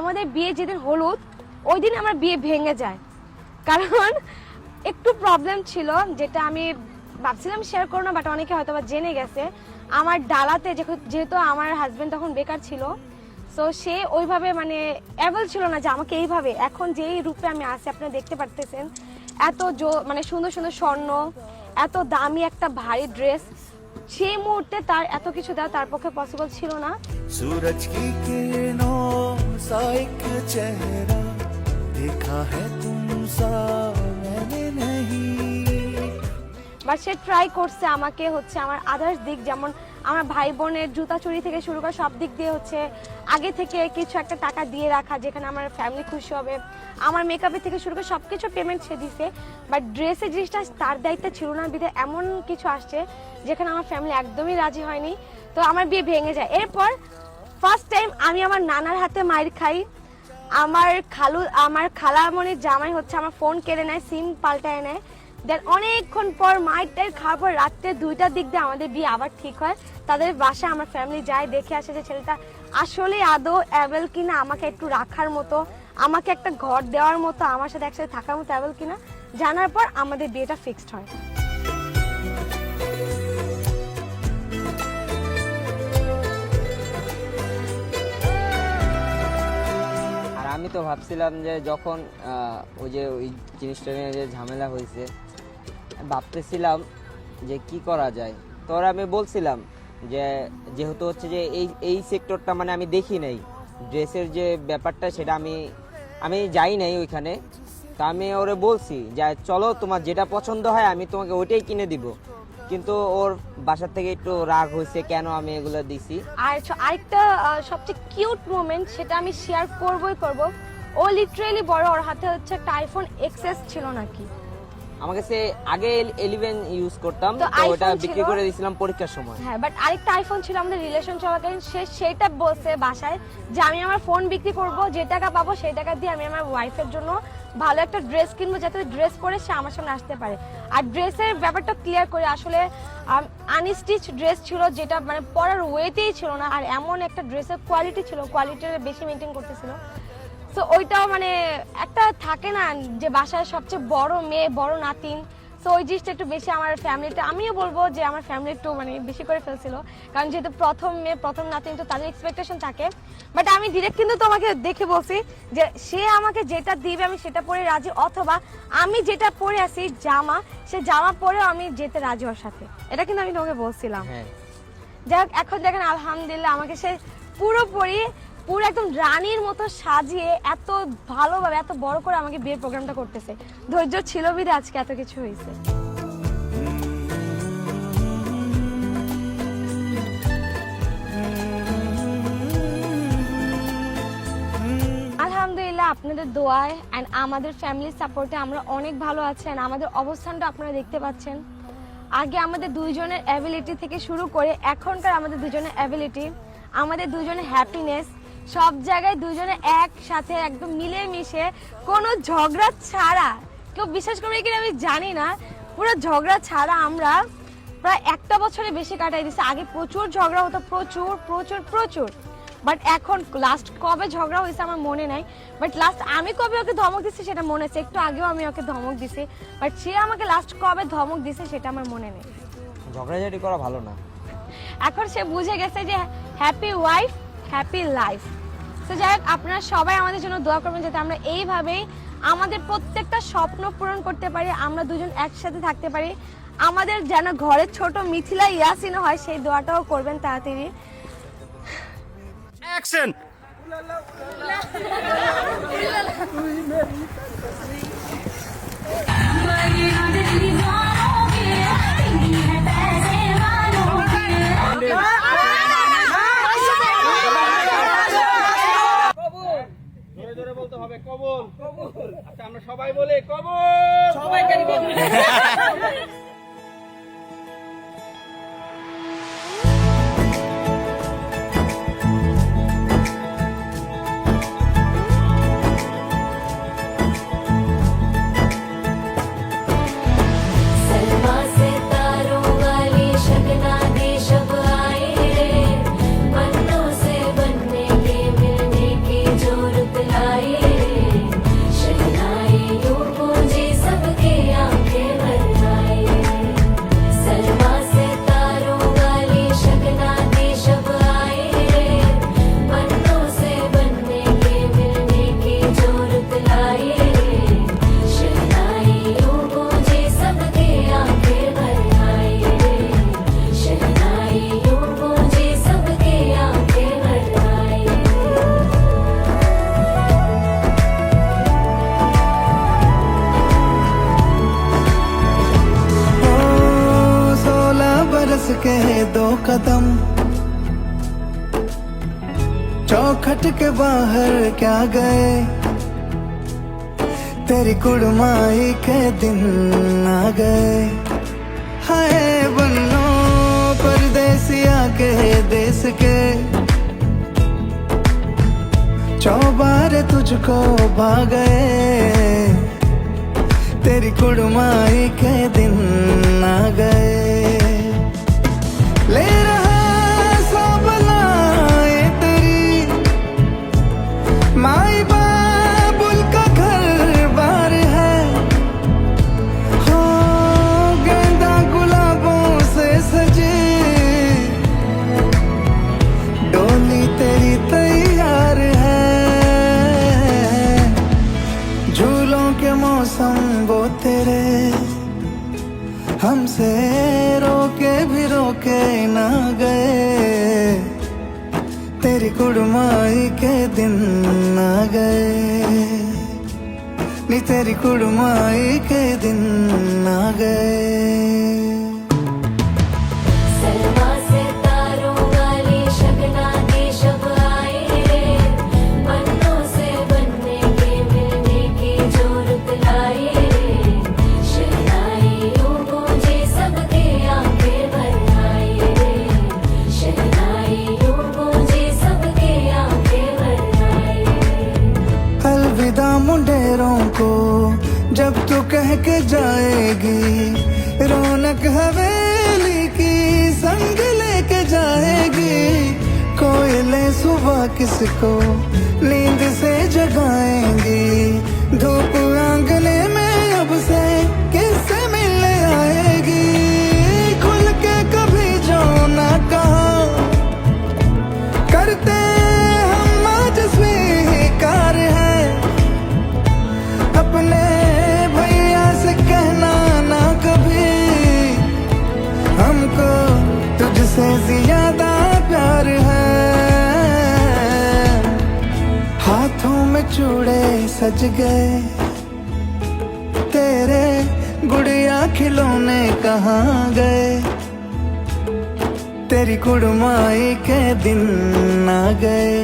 আমাদের বিয়ে যেদিন হলুদ ওই দিন আমার বিয়ে ভেঙে যায়। কারণ একটু প্রবলেম ছিল, যেটা আমি ভাবছিলাম শেয়ার করো না বাট অনেকে হয়তো বা জেনে গেছে। আমার ডালাতে যেহেতু আমার হাজব্যান্ড তখন বেকার ছিল সো সে ওইভাবে মানে অ্যাভেল ছিল না যে আমাকে এইভাবে, এখন যেই রূপে আমি আছি আপনারা দেখতে পারতেছেন, এত মানে সুন্দর সুন্দর স্বর্ণ, এত দামি একটা ভারী ড্রেস সেই মুহূর্তে তার এত কিছু দেওয়া তার পক্ষে পসিবল ছিল না। সুরজ কি सा एक चेहरा देखा है तुम सा मैंने नहीं বাট সে ট্রাই করছে আমাকে হচ্ছে আমার আদার্স দিক যেমন আমার ভাই বোনের জুতা চুরি থেকে শুরু করে সব দিক দিয়ে হচ্ছে আগে থেকে কিছু একটা টাকা দিয়ে রাখা যেখানে আমার ফ্যামিলি খুশি হবে আমার মেকআপের থেকে শুরু করে সব কিছু পেমেন্ট সে দিছে বাট ড্রেসের জিনিসটা তার দায়িত্ব ছিল না বিধে এমন কিছু আসছে যেখানে আমার ফ্যামিলি একদমই রাজি হয়নি তো আমার বিয়ে ভেঙে যায় এরপর ফার্স্ট টাইম আমি আমার নানার হাতে মায়ের খাই। আমার খালু, আমার খালামণির জামাই হচ্ছে আমার ফোন কেড়ে নেয় সিম পাল্টায় নেয়। দেন অনেকক্ষণ পর মায়ের টাইম খাওয়ার পর রাত্রে দুইটার দিক দিয়ে আমাদের বিয়ে আবার ঠিক হয়। তাদের বাসায় আমার ফ্যামিলি যায়, দেখে আসে যে ছেলেটা আসলে আদৌ অ্যাভেল কিনা, আমাকে একটু রাখার মতো, আমাকে একটা ঘর দেওয়ার মতো, আমার সাথে একসাথে থাকার মতো অ্যাভেল কিনা। জানার পর আমাদের বিয়েটা ফিক্সড হয়। তো ভাবছিলাম যে যখন ওই যে ওই জিনিসটা নিয়ে যে ঝামেলা হয়েছে, ভাবতেছিলাম যে কি করা যায়। তো ওরা আমি বলছিলাম যে, যেহেতু হচ্ছে যে এই এই সেক্টরটা মানে আমি দেখি নাই, ড্রেসের যে ব্যাপারটা সেটা আমি আমি যাই নাই ওইখানে। তা আমি ওরে বলছি যে, চলো তোমার যেটা পছন্দ হয় আমি তোমাকে ওইটাই কিনে দিব। কিন্তু ওর বাসার থেকে একটু রাগ হয়েছে কেন আমি এগুলো দিছি? আর আরেকটা সবচেয়ে কিউট মোমেন্ট সেটা আমি শেয়ার করবই করব। ও লিটারেলি বড় ওর হাতে হচ্ছে একটা আইফোন এক্সএস ছিল নাকি। আমার কাছে আগে এলিভেন ইউজ করতাম তো তো ওটা বিক্রি করে দিয়েছিলাম পরীক্ষার সময়। হ্যাঁ বাট আরেকটা আইফোন ছিল আমাদের রিলেশন চলাকালীন সে সেটা বলছে বাসায় যে আমি আমার ফোন বিক্রি করব যে টাকা পাবো সেই টাকা দিয়ে আমি আমার ওয়াইফের জন্য ভালো একটা ড্রেস কিনবো যাতে ড্রেস পরে সে আমার সামনে আসতে পারে। আর ড্রেসের ব্যাপারটা ক্লিয়ার করে আসলে আনস্টিচ ড্রেস ছিল যেটা মানে পরার ওয়েতেই ছিল না, আর এমন একটা ড্রেসের কোয়ালিটি ছিল কোয়ালিটিটা বেশি মেনটেন করতেছিল। সো ওইটাও মানে একটা থাকে না যে বাসায় সবচেয়ে বড় মেয়ে, বড় নাতিন তো ওই জিনিসটা একটু বেশি আমার ফ্যামিলিটা আমিও বলব যে আমার ফ্যামিলি একটু মানে বেশি করে ফেলছিল। কারণ যেহেতু প্রথম মেয়ে প্রথম নাতিন তো তাদের এক্সপেকটেশন থাকে। বাট আমি ডিরেক্ট কিন্তু তোমাকে দেখে বলছি যে সে আমাকে যেটা দিবে আমি সেটা পরে রাজি অথবা আমি যেটা পরে আছি জামা সে জামা পরেও আমি যেতে রাজি ওর সাথে। এটা কিন্তু আমি তোমাকে বলছিলাম। হ্যাঁ। যাই হোক এখন দেখেন আলহামদুলিল্লাহ আমাকে সে পুরোপুরি পুরো একদম রানীর মতো সাজিয়ে এত ভালোভাবে, এত বড় করে আমাকে বিয়ের প্রোগ্রামটা করতেছে। ধৈর্য ছিল বিধে আজকে এত কিছু হয়েছে। আলহামদুলিল্লাহ, আপনাদের দোয়ায় অ্যান্ড আমাদের ফ্যামিলির সাপোর্টে আমরা অনেক ভালো আছি and আমাদের অবস্থানটা আপনারা দেখতে পাচ্ছেন। আগে আমাদের দুইজনের অ্যাবিলিটি থেকে শুরু করে এখনকার আমাদের দুজনের অ্যাবিলিটি আমাদের দুজনের হ্যাপিনেস সব জায়গায় দুজনে একসাথে একদম মিলে মিশে কোনো ঝগড়া ছাড়া। কেউ বিশ্বাস করবে কিনা আমি জানি না। পুরো ঝগড়া ছাড়া আমরা প্রায় একটা বছরে বেশি কাটাই দিছে। আগে প্রচুর ঝগড়া হতো প্রচুর প্রচুর প্রচুর। বাট এখন লাস্ট কবে ঝগড়া হয়েছে আমার মনে নাই। বাট লাস্ট আমি কবে ওকে ধমক দিছি সেটা মনে আছে। একটু আগেও আমি ওকে ধমক দিছি। বাট সে আমাকে লাস্ট কবে ধমক দিছে সেটা আমার মনে নেই। ঝগড়াঝাটি করা ভালো না। এখন সে বুঝে গেছে যে হ্যাপি ওয়াইফ হ্যাপি লাইফ। তো যাই হোক আপনারা সবাই আমাদের জন্য দোয়া করবেন যাতে আমরা এইভাবেই আমাদের প্রত্যেকটা স্বপ্ন পূরণ করতে পারি আমরা দুজন একসাথে থাকতে পারি। আমাদের যেন ঘরের ছোট মিথিলা ইয়াসিন হয় সেই দোয়াটাও করবেন তাড়াতাড়ি। অ্যাকশন বলতে হবে কবুল। কবুল। আচ্ছা আমরা সবাই বলে কবল। সবাইকে कदम। चौखट के बाहर क्या गए? तेरी कुड़माई के दिन आ गए। हाय बनो परदेसिया के देश के। चौबार तुझको भा गए तेरी कुड़माई के दिन आ तेरी कुड़माई के दिन आ गए नी तेरी कुड़माई के दिन आ गए जब तू कह के जाएगी, रौनक हवेली की संग लेके जाएगी। कोयले सुबह किसको नींद से जगाएँगी चूड़े सज गए। तेरे गुड़िया खिलौने कहाँ गए? तेरी कुड़माई के दिन आ गए।